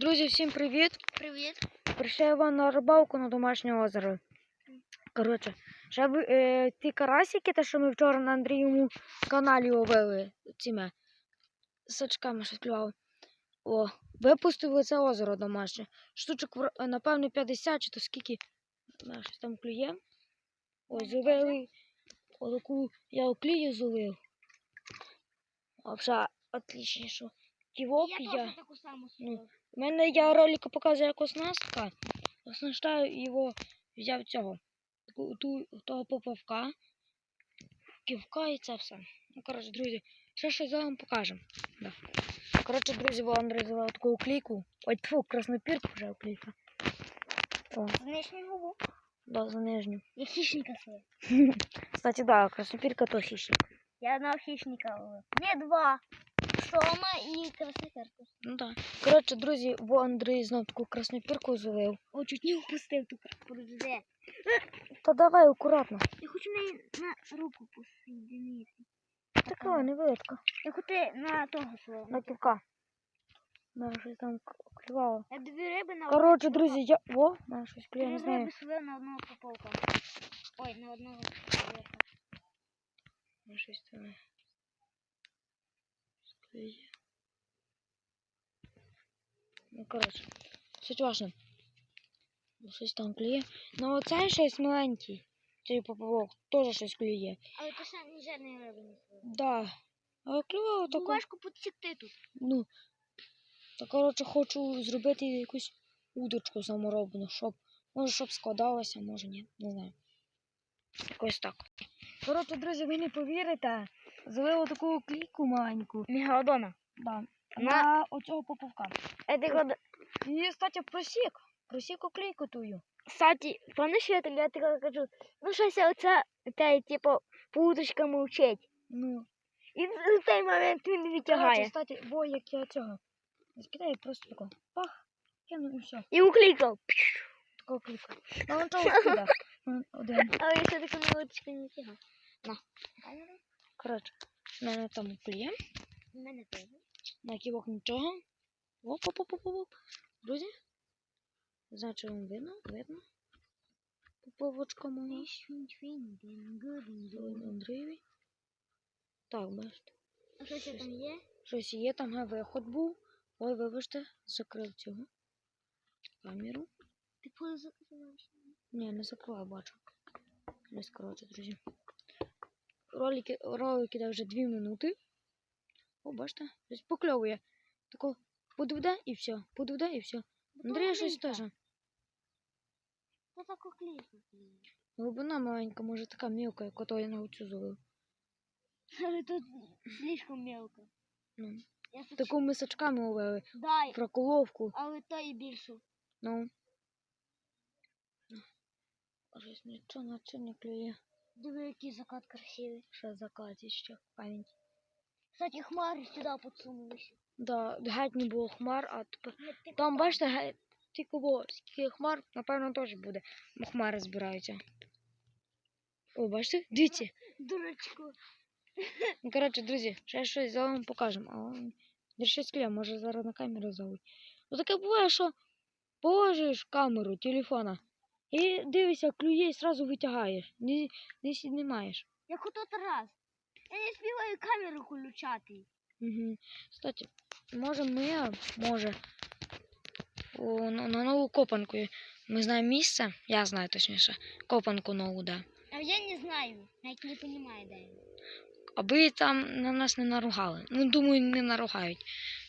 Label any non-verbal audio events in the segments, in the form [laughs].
Друзі, всім привіт! Привіт. Прийшов я вам на рибалку на домашнє озеро. Коротше, ще ви- е, ті карасики, те, що ми вчора на Андрієвому каналі ловили цими сачками, що клювали. О, випустили це озеро домашнє. Штучок, е, напевно, 50 чи то скільки. Не щось там клює. Ось, зловили. Отаку я оклію зловив. Взагалі, отлічнішу. Ківок Я я. таку саму Ну. У мене я ролик показую як оснастка. Оснащаю його, взяв цього. Ту, того поповка, ківка і це все. Ну, коротше, друзі, ще щось за вам покажемо. Да. Коротше, друзі, бо Андрій таку уклейку. Ой, тьфу, краснопірку вже уклейка. О, З нижнього губу. да, за нижню. Я хищника свою. [laughs] Кстати, да, краснопірка то хищник. Я одного хищника. Не два. Сома і красноперку. Ну так. Да. Коротше, друзі, бо Андрій знов таку краснопірку зловив. О, чуть не упустив ту красноперку. Та давай акуратно. Я хочу неї на руку посоединити. Така невелика. Я хочу на того свого. На ківка. Мене щось там клювало. Я дві риби на Коротше, друзі, я. О, мене щось клює, не знаю. риби свою на одного поповка. Ой, на одного поповка. Мене щось там. Ну, коротше, суть важна. Щось там клює. Ну оце щось маленький. Цей поповок теж щось клює. Але то ще ні жодної риби не свою. Да. Але клювало таке. Важко підсікти тут. Ну. Та коротше хочу зробити якусь удочку саморобну, щоб. Може, щоб складалося, може ні. Не знаю. Якось так. Коротше, друзі, ви не повірите. Злили таку клійку маленьку. Мегалодона. Да. На- На оцього поповка. Это. І, кстати, просік. Просік оклейку тую. Кстати, помнишь, я тогда такая кажу, ну щось оце, те, типу, путочка мовчить. Ну. І в той момент він Коротше, витягає. кстати, бо як я цього. Скидаю просто тако. Пах, кину і все. І уклікав. Такого кліка. Ну, он чого скида. [laughs] Ну, Один. Але я ще таку мелодичку не витягав. На. Коротше, в мене там кліє. У мене теж. На ківок нічого. Оп, оп, оп, оп, оп. Друзі. Не чи вам видно. Видно. Поповочка мого. Андрієві. Так, бачите. А що ще там є? Щось є, там га, виход був. Ой, вибачте, закрив цього. Камеру. Ти позакриваєш. Ні, не закриваю, бачу. Десь, коротше, друзі. Ролики, ролики да, вже 2 минути. О, бачите, десь покльовує. Тако подведе і все. Подведе і все. Андрія щось теж. Це так уклікав. Глибина маленька, може така мілка, як ото я на оцю зловив. [laughs] Але тут слишком мелко. Ну, Я таку ми сачками ловили. Дай. Проколовку. Але то і більше. Ну. Щось нічого наче не клює. Диви, який закат красивий. Ще закаті ще пам'ять. Кстати, хмари сюди підсунулися. Да, геть не було хмар, а тепер. Там, бачите, геть тільки було скільки хмар, напевно, теж буде. Бо хмари збираються. О, бачите? Дивіться. Дурачку. Ну, коротше, друзі, ще щось за вам покажемо. А щось клює, може зараз на камеру зовуть. Ну таке буває, що положиш камеру телефона і дивишся, клює і одразу витягаєш. Не, не знімаєш. Як у тот раз. Я не співаю камеру включати. Угу. Кстати, може ми, може, о, на, на нову копанку. Ми знаємо місце, я знаю точніше, копанку нову, да. А я не знаю. Навіть не розумію, де. Аби там на нас не наругали. Ну, думаю, не наругають.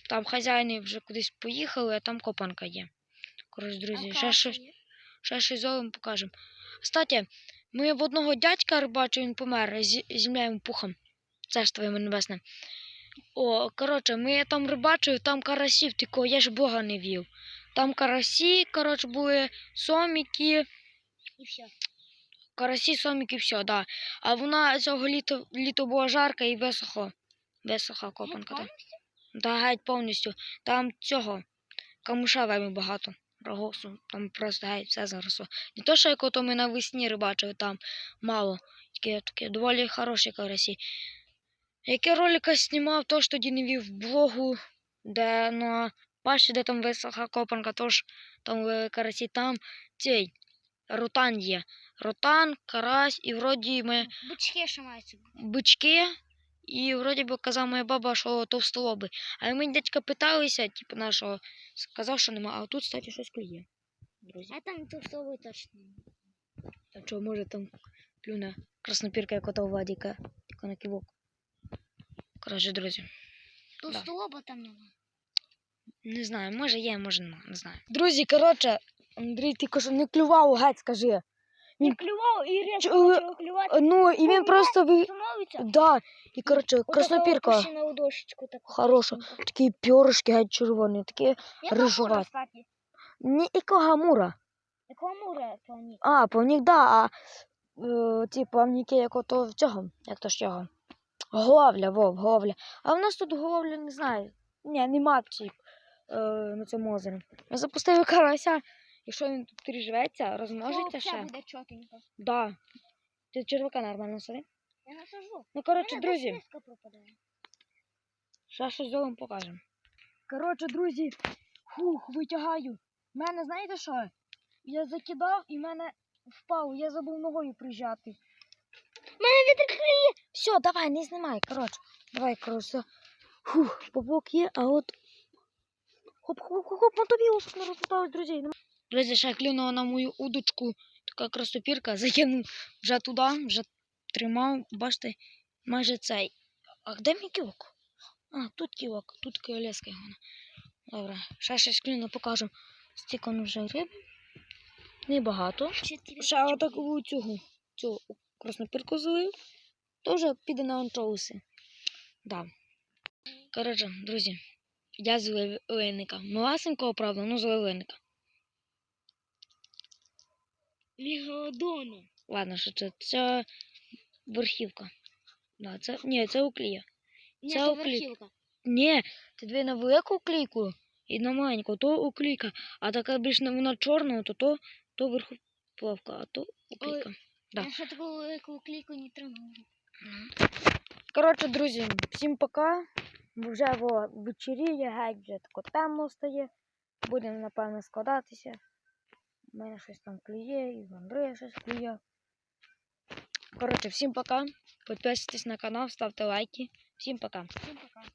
Там хазяїни вже кудись поїхали, а там копанка є. Коротше, друзі, ще щось, ще щось зовем покажемо. Кстати, ми в одного дядька рибачу, він помер з земляєм пухом. Царство йому небесне. О, коротше, ми там рибачили, там карасів, тільки я ж Бога не вів. Там карасі, коротше, були соміки, І все. карасі, соміки, все, да. А вона цього літо, літо була жарка і висохо. Висоха копанка. Да. Да, геть повністю. Там цього камуша вельми багато. Рогосу. Там просто геть все заросло. Не то, що як ото ми навесні рибачили, там мало. Такі, такі доволі хороші карасі. Яке ролика знімав, то ж тоді не вів блогу, де на Паші, де там висока копанка, тож там карасі, там цей ротан є. Ротан, карась, і вроді ми Бички ще мають. бички, і вроді би казала моя баба, що товстолоби. А ми дядька питалися, типу нашого, сказав, що нема, а тут, кстати, щось клює. Друзі. А там товстовий точно. А що, може там клюне краснопірка, як ота у Вадіка, тільки на кивок. Коротше, друзі. Товстолоба там нема. Не знаю, може є, може нема, не знаю. Друзі, коротше, Андрій, ти кажу, не клював, геть, скажи. Він клював і різко Чу- почав клювати. Ну, і він просто ви. Становиться. Да, і коротше, краснопірка на ладошечку таку. хороша. Такі пьоришки геть червоні, такі. Яка рижувата. мура, кстати? Ні, і гамура. Якого мура плані? А, повнік, да, а е, ті плавніки, як ото в цього, як то ж його. Головля, вов, головля. А в нас тут головля, не знаю. Ні, нема в цій, е, на цьому озері. Ми запустили карася, якщо він тут приживеться, розмножиться ще. Буде чотенько. Да. Ти червака нормально сади. Я насажу. Ну, коротше, друзі, ще щось зовем покажемо. Коротше, друзі, фух, витягаю. мене, знаєте що? Я закидав і в мене впав, я забув ногою прижати. Мене вітер хвилі. Все, давай, не знімай, коротше. Давай, коротше. Фух, поплок є, а от. Хоп, хоп, хоп, хоп, на тобі уск не розпиталось, друзі. Друзі, ще клюнула на мою удочку така красопірка, [laughs] закинув вже туди, вже тримав, бачите, майже цей. А де мій ківок? А, тут ківок, тут колеска його. Добре, ще щось клюну покажу. Воно вже риби. Небагато. Ще отаку цю, цю краснопірку злив. Теж піде на анчоуси. Да. Коротше, друзі, я з линника. Маласенького, правда, ну з линника. Мегалодона. Ладно, що це? Це верхівка. Да, це, ні, це уклія. Ні, Це це верхівка. Ні, ти дві на велику уклійку і на маленьку, то уклійка. А така більш на вона чорна, то то, то верхоплавка, а то уклійка. Да. Я ще таку велику кліку не тримала. Коротше, друзі, всім пока. Вже во, вечеріє, геть вже тако темно стає. Будемо, напевно, складатися. У мене щось там клює, і в Андрея щось клює. Коротше, всім пока. Підписуйтесь на канал, ставте лайки. Всім пока. Всім пока.